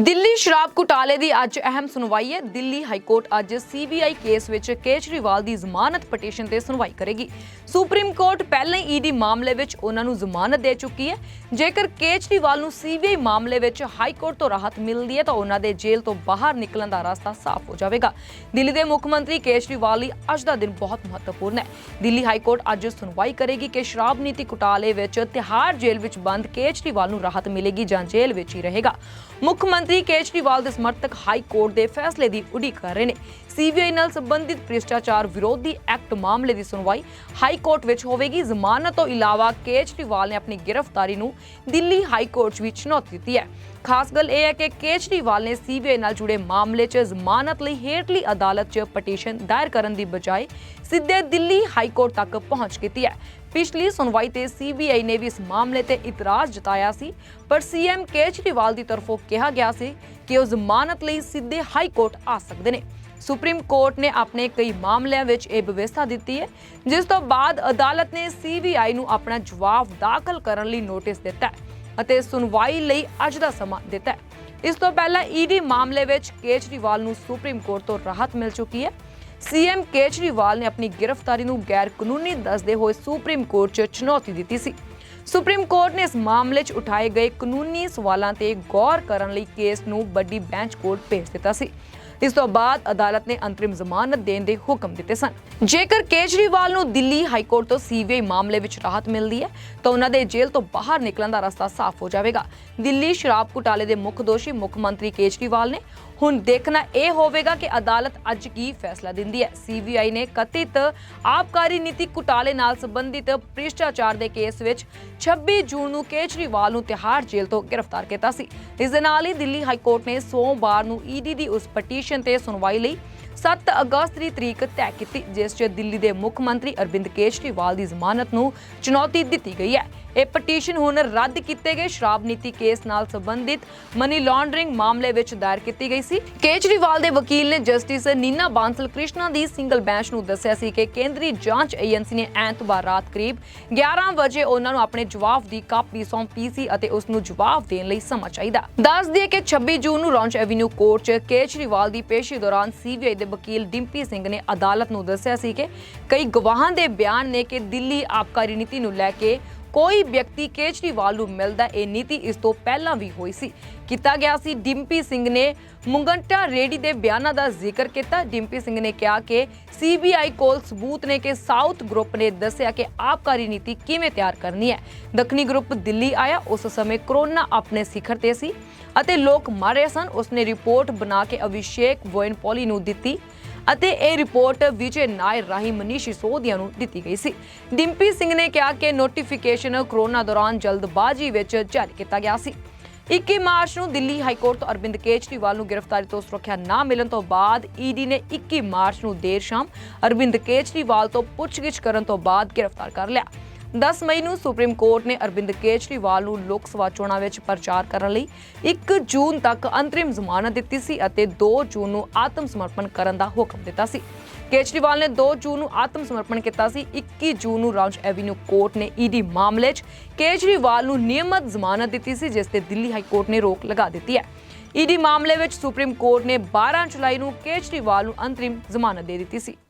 ਦਿੱਲੀ ਸ਼ਰਾਬ ਘੁਟਾਲੇ ਦੀ ਅੱਜ ਅਹਿਮ ਸੁਣਵਾਈ ਹੈ। ਦਿੱਲੀ ਹਾਈ ਕੋਰਟ ਅੱਜ ਸੀਬੀਆਈ ਕੇਸ ਵਿੱਚ ਕੇਜਰੀਵਾਲ ਦੀ ਜ਼ਮਾਨਤ ਪਟੀਸ਼ਨ ਤੇ ਸੁਣਵਾਈ ਕਰੇਗੀ। ਸੁਪਰੀਮ ਕੋਰਟ ਪਹਿਲਾਂ ਹੀ ਈਡੀ ਮਾਮਲੇ ਵਿੱਚ ਉਹਨਾਂ ਨੂੰ ਜ਼ਮਾਨਤ ਦੇ ਚੁੱਕੀ ਹੈ। ਜੇਕਰ ਕੇਜਰੀਵਾਲ ਨੂੰ ਸੀਬੀਆਈ ਮਾਮਲੇ ਵਿੱਚ ਹਾਈ ਕੋਰਟ ਤੋਂ ਰਾਹਤ ਮਿਲਦੀ ਹੈ ਤਾਂ ਉਹਨਾਂ ਦੇ ਜੇਲ੍ਹ ਤੋਂ ਬਾਹਰ ਨਿਕਲਣ ਦਾ ਰਸਤਾ ਸਾਫ਼ ਹੋ ਜਾਵੇਗਾ। ਦਿੱਲੀ ਦੇ ਮੁੱਖ ਮੰਤਰੀ ਕੇਜਰੀਵਾਲ ਲਈ ਅੱਜ ਦਾ ਦਿਨ ਬਹੁਤ ਮਹੱਤਵਪੂਰਨ ਹੈ। ਦਿੱਲੀ ਹਾਈ ਕੋਰਟ ਅੱਜ ਸੁਣਵਾਈ ਕਰੇਗੀ ਕਿ ਸ਼ਰਾਬ ਨੀਤੀ ਘੁਟਾਲੇ ਵਿੱਚ ਤਿਹਾੜ ਜੇਲ੍ਹ ਵਿੱਚ ਬੰਦ ਕੇਜਰੀਵਾਲ ਨੂੰ ਰਾਹਤ ਮਿਲੇਗੀ ਜਾਂ ਜੇਲ੍ਹ ਵਿੱਚ ਹੀ ਰਹੇਗਾ। ਮੁੱਖ ਮੰਤਰੀ ਕੇਜਰੀਵਾਲ ਦੇ ਸਮਰਥਕ ਹਾਈ ਕੋਰਟ ਦੇ ਫੈਸਲੇ ਦੀ ਉਡੀਕ ਕਰ ਰਹੇ ਨੇ। ਸੀਬੀਆਈ ਨਾਲ ਸੰਬੰਧਿਤ ਭ੍ਰਿਸ਼ਟਾਚਾਰ ਵਿਰੋਧੀ ਐਕਟ ਮਾਮਲੇ ਦੀ ਸੁਣਵਾਈ ਹਾਈ ਕੋਰਟ ਵਿੱਚ ਹੋਵੇਗੀ। ਜ਼ਮਾਨਤ ਤੋਂ ਇਲਾਵਾ ਕੇਜਰੀਵਾਲ ਨੇ ਆਪਣੀ ਗ੍ਰਿਫਤਾਰੀ ਨੂੰ ਦਿੱਲੀ ਹਾਈ ਕੋਰਟ 'ਚ ਵੀ ਚੁਣੌਤੀ ਦਿੱਤੀ ਹੈ। ਖਾਸ ਗੱਲ ਇਹ ਹੈ ਕਿ ਕੇਜਰੀਵਾਲ ਨੇ ਸੀਬੀਆਈ ਨਾਲ ਜੁੜੇ ਮਾਮਲੇ 'ਚ ਜ਼ਮਾਨਤ ਲਈ ਹੇਠਲੀ ਅਦਾਲਤ 'ਚ ਪਟੀਸ਼ਨ ਦਾਇਰ ਕਰਨ ਦੀ ਬਜਾਏ ਸਿੱਧੇ ਦਿੱਲੀ ਹਾਈ ਕੋਰਟ ਤੱਕ ਪਹੁੰਚ ਕੀਤੀ ਹੈ। ਪਿਛਲੀ ਸੁਣਵਾਈ ਤੇ ਸੀਬੀਆਈ ਨੇ ਵੀ ਇਸ ਮਾਮਲੇ ਤੇ ਇਤਰਾਜ਼ ਜਤਾਇਆ ਸੀ, ਪਰ ਸੀਐਮ ਕੇਜਰੀਵਾਲ ਦੀ ਤਰਫੋਂ ਕਿਹਾ ਗਿਆ ਸੀ ਕਿ ਉਹ ਜ਼ਮਾਨਤ ਲਈ ਸਿੱਧੇ ਹਾਈ ਕੋਰਟ ਆ ਸਕਦੇ ਨੇ। ਸੁਪਰੀਮ ਕੋਰਟ ਨੇ ਆਪਣੇ ਕਈ ਮਾਮਲਿਆਂ ਵਿੱਚ ਇਹ ਵਿਵਸਥਾ ਦਿੱਤੀ ਹੈ, ਜਿਸ ਤੋਂ ਬਾਅਦ ਅਦਾਲਤ ਨੇ ਸੀਬੀਆਈ ਨੂੰ ਆਪਣਾ ਜਵਾਬ ਦਾਖਲ ਕਰਨ ਲਈ ਨੋਟਿਸ ਦਿੱਤਾ ਹੈ। ਅਤੇ ਸੁਣਵਾਈ ਲਈ ਅੱਜ ਦਾ ਸਮਾਂ ਦਿੱਤਾ ਹੈ। ਇਸ ਤੋਂ ਪਹਿਲਾਂ ਈਡੀ ਮਾਮਲੇ ਵਿੱਚ ਕੇਜਰੀਵਾਲ ਨੂੰ ਸੁਪਰੀਮ ਕੋਰਟ ਤੋਂ ਰਾਹਤ ਮਿਲ ਚੁੱਕੀ ਹੈ। ਸੀਐਮ ਕੇਜਰੀਵਾਲ ਨੇ ਆਪਣੀ ਗ੍ਰਿਫਤਾਰੀ ਨੂੰ ਗੈਰ ਕਾਨੂੰਨੀ ਦੱਸਦੇ ਹੋਏ ਸੁਪਰੀਮ ਕੋਰਟ 'ਚ ਚੁਣੌਤੀ ਦਿੱਤੀ ਸੀ। ਸੁਪਰੀਮ ਕੋਰਟ ਨੇ ਇਸ ਮਾਮਲੇ 'ਚ ਉਠਾਏ ਗਏ ਕਾਨੂੰਨੀ ਸਵਾਲਾਂ ਤੇ ਗੌਰ ਕਰਨ ਲਈ ਕੇਸ ਨੂੰ ਵੱਡੀ ਬੈਂਚ ਕੋਰਟ ਭੇਜ ਦਿੱਤਾ ਸੀ। ਇਸ ਤੋਂ ਬਾਅਦ ਅਦਾਲਤ ਨੇ ਅੰਤਰਿਮ ਜ਼ਮਾਨਤ ਦੇਣ ਦੇ ਹੁਕਮ ਦਿੱਤੇ ਸਨ। ਜੇਕਰ ਕੇਜਰੀਵਾਲ ਨੂੰ ਦਿੱਲੀ ਹਾਈ ਕੋਰਟ ਤੋਂ ਸੀਬੀਆਈ ਮਾਮਲੇ ਵਿੱਚ ਰਾਹਤ ਮਿਲਦੀ ਹੈ, ਤਾਂ ਉਹਨਾਂ ਦੇ ਜੇਲ੍ਹ ਤੋਂ ਬਾਹਰ ਨਿਕਲਣ ਦਾ ਰਸਤਾ ਸਾਫ਼ ਹੋ ਜਾਵੇਗਾ। ਦਿੱਲੀ ਸ਼ਰਾਬ ਘੁਟਾਲੇ ਦੇ ਮੁੱਖ ਦੋਸ਼ੀ ਮੁੱਖ ਮੰਤਰੀ ਕੇਜਰੀਵਾਲ ਨੇ ਹੁਣ ਦੇਖਣਾ ਇਹ ਹੋਵੇਗਾ ਕਿ ਅਦਾਲਤ ਅੱਜ ਕੀ ਫੈਸਲਾ ਦਿੰਦੀ ਹੈ। ਸੀਬੀਆਈ ਨੇ ਕਥਿਤ ਆਬਕਾਰੀ ਨੀਤੀ ਘੁਟਾਲੇ ਨਾਲ ਸੰਬੰਧਿਤ ਭ੍ਰਿਸ਼ਟਾਚਾਰ ਦੇ ਕੇਸ ਵਿੱਚ 26 ਜੂਨ ਨੂੰ ਕੇਜਰੀਵਾਲ ਨੂੰ ਤਿਹਾੜ ਜੇਲ੍ਹ ਤੋਂ ਗ੍ਰਿਫਤਾਰ ਕੀਤਾ ਸੀ। ਇਸ ਦੇ ਨਾਲ ਹੀ ਦਿੱਲੀ ਹਾਈ ਕੋਰਟ ਨੇ ਸੋਮਵਾਰ ਨੂੰ ਈਡੀ ਦੀ ਉਸ ਪਟੀਸ਼ਨ ਤੇ ਸੁਣਵਾਈ ਲਈ 7 ਅਗਸਤ ਦੀ ਤਰੀਕ ਤੈਅ ਕੀਤੀ, ਜਿਸ 'ਚ ਦਿੱਲੀ ਦੇ ਮੁੱਖ ਮੰਤਰੀ ਅਰਵਿੰਦ ਕੇਜਰੀਵਾਲ ਦੀ ਜ਼ਮਾਨਤ ਨੂੰ ਚੁਣੌਤੀ ਦਿੱਤੀ ਗਈ ਹੈ। ਇਹ ਪਟੀਸ਼ਨ ਹੁਣ ਰੱਦ ਕੀਤੇ ਗਏ। ਸ਼ਰਾਬ ਨੀਤੀ ਕੇਸ ਨਾਲ ਸੰਬੰਧਿਤ ਮਨੀ ਲਾਂਡਰਿੰਗ ਮਾਮਲੇ ਵਿੱਚ ਦਾਇਰ ਕੀਤੀ ਗਈ ਸੀ। ਕੇਜਰੀਵਾਲ ਦੇ ਵਕੀਲ ਨੇ ਜਸਟਿਸ ਨੀਨਾ ਬਾਂਸਲ ਕ੍ਰਿਸ਼ਨਾ ਦੀ ਸਿੰਗਲ ਬੈਂਚ ਨੂੰ ਦੱਸਿਆ ਸੀ ਕਿ ਕੇਂਦਰੀ ਜਾਂਚ ਏਜੰਸੀ ਨੇ ਐਤਵਾਰ ਰਾਤ ਕਰੀਬ 11 ਵਜੇ ਉਹਨਾਂ ਨੂੰ ਆਪਣੇ ਜਵਾਬ ਦੀ ਕਾਪੀ ਸੌਂਪੀ ਸੀ ਅਤੇ ਉਸ ਨੂੰ ਜਵਾਬ ਦੇਣ ਲਈ ਸਮਾਂ ਚਾਹੀਦਾ। ਦੱਸ ਦਈਏ ਕਿ 26 ਜੂਨ ਨੂੰ ਰੌਂਚ ਐਵੀਨਿਊ ਕੋਰਟ 'ਚ ਕੇਜਰੀਵਾਲ ਦੀ ਪੇਸ਼ੀ ਦੌਰਾਨ ਸੀਬੀਆਈ ਦੇ ਵਕੀਲ ਡਿੰਪੀ ਸਿੰਘ ਨੇ ਅਦਾਲਤ ਨੂੰ ਦੱਸਿਆ ਸੀ ਕਿ ਕਈ ਗਵਾਹਾਂ ਦੇ ਬਿਆਨ ਨੇ ਕਿ ਦਿੱਲੀ ਆਬਕਾਰੀ ਨੀਤੀ ਨੂੰ ਲੈ ਕੇ ਕੋਈ ਵਿਅਕਤੀ ਕੇਜਰੀਵਾਲ ਨੂੰ ਮਿਲਦਾ ਇਹ ਨੀਤੀ ਇਸ ਤੋਂ ਪਹਿਲਾਂ ਵੀ ਹੋਈ ਸੀ। ਕੀਤਾ ਗਿਆ ਸੀ। ਡਿੰਪੀ ਸਿੰਘ ਨੇ ਮੁੰਗੰਟਾ ਰੇਡੀ ਦੇ ਬਿਆਨਾਂ ਦਾ ਜ਼ਿਕਰ ਕੀਤਾ। ਡਿੰਪੀ ਸਿੰਘ ਨੇ ਕਿਹਾ ਕਿ ਸੀਬੀਆਈ ਕੋਲ ਸਬੂਤ ਨੇ ਕਿ ਸਾਊਥ ਗਰੁੱਪ ਨੇ ਦੱਸਿਆ ਕਿ ਆਬਕਾਰੀ ਨੀਤੀ ਕਿਵੇਂ ਤਿਆਰ ਕਰਨੀ ਹੈ। ਦੱਖਣੀ ਗਰੁੱਪ ਦਿੱਲੀ ਆਇਆ। ਉਸ ਸਮੇਂ ਕਰੋਨਾ ਆਪਣੇ ਸਿਖਰ ਤੇ ਸੀ ਅਤੇ ਲੋਕ ਮਰ ਰਹੇ ਸਨ। ਉਸਨੇ ਰਿਪੋਰਟ ਬਣਾ ਕੇ ਅਭਿਸ਼ੇਕ ਵੋਇਨਪੋਲੀ ਨੂੰ ਦਿੱਤੀ। ਅਤੇ ਇਹ ਰਿਪੋਰਟ ਵਿਜੇ ਨਾਇਰ ਰਾਹੀਂ ਮਨੀਸ਼ ਸਿਸੋਦੀਆ ਨੂੰ ਦਿੱਤੀ ਗਈ ਸੀ। ਡਿੰਪੀ ਸਿੰਘ ਨੇ ਕਿਹਾ ਕਿ ਨੋਟੀਫਿਕੇਸ਼ਨ ਕਰੋਨਾ ਦੌਰਾਨ ਜਲਦਬਾਜ਼ੀ ਵਿੱਚ ਜਾਰੀ ਕੀਤਾ ਗਿਆ ਸੀ। 21 ਮਾਰਚ ਨੂੰ ਦਿੱਲੀ ਹਾਈ ਕੋਰਟ ਤੋਂ ਅਰਵਿੰਦ ਕੇਜਰੀਵਾਲ ਨੂੰ ਗ੍ਰਿਫਤਾਰੀ ਤੋਂ ਸੁਰੱਖਿਆ ਨਾ ਮਿਲਣ ਤੋਂ ਬਾਅਦ ਈਡੀ ਨੇ 21 ਮਾਰਚ ਨੂੰ ਦੇਰ ਸ਼ਾਮ ਅਰਵਿੰਦ ਕੇਜਰੀਵਾਲ ਤੋਂ ਪੁੱਛਗਿੱਛ ਕਰਨ ਤੋਂ ਬਾਅਦ ਗ੍ਰਿਫਤਾਰ ਕਰ ਲਿਆ। 10 ਮਈ ਨੂੰ ਸੁਪਰੀਮ ਕੋਰਟ ਨੇ ਅਰਵਿੰਦ ਕੇਜਰੀਵਾਲ ਨੂੰ ਲੋਕ ਸਭਾ ਚੋਣਾਂ ਵਿੱਚ ਪ੍ਰਚਾਰ ਕਰਨ ਲਈ 1 ਜੂਨ ਤੱਕ ਅੰਤਰਿਮ ਜ਼ਮਾਨਤ ਦਿੱਤੀ ਸੀ ਅਤੇ 2 ਜੂਨ ਨੂੰ ਆਤਮ ਸਮਰਪਣ ਕਰਨ ਦਾ ਹੁਕਮ ਦਿੱਤਾ ਸੀ। ਕੇਜਰੀਵਾਲ ਨੇ 2 ਜੂਨ ਨੂੰ ਆਤਮ ਸਮਰਪਣ ਕੀਤਾ ਸੀ 21 ਜੂਨ ਨੂੰ ਰਾਉਂਜ ਐਵੀਨਿਊ ਕੋਰਟ ਨੇ ਈਡੀ ਮਾਮਲੇ 'ਚ ਕੇਜਰੀਵਾਲ ਨੂੰ ਨਿਯਮਤ ਜ਼ਮਾਨਤ ਦਿੱਤੀ ਸੀ, ਜਿਸ ਤੇ ਦਿੱਲੀ ਹਾਈ ਕੋਰਟ ਨੇ ਰੋਕ ਲਗਾ ਦਿੱਤੀ ਹੈ। ਈਡੀ ਮਾਮਲੇ ਵਿੱਚ ਸੁਪਰੀਮ ਕੋਰਟ ਨੇ 12 ਜੁਲਾਈ ਨੂੰ ਕੇਜਰੀਵਾਲ ਨੂੰ ਅੰਤਰਿਮ ਜ਼ਮਾਨਤ ਦੇ ਦਿੱਤੀ ਸੀ।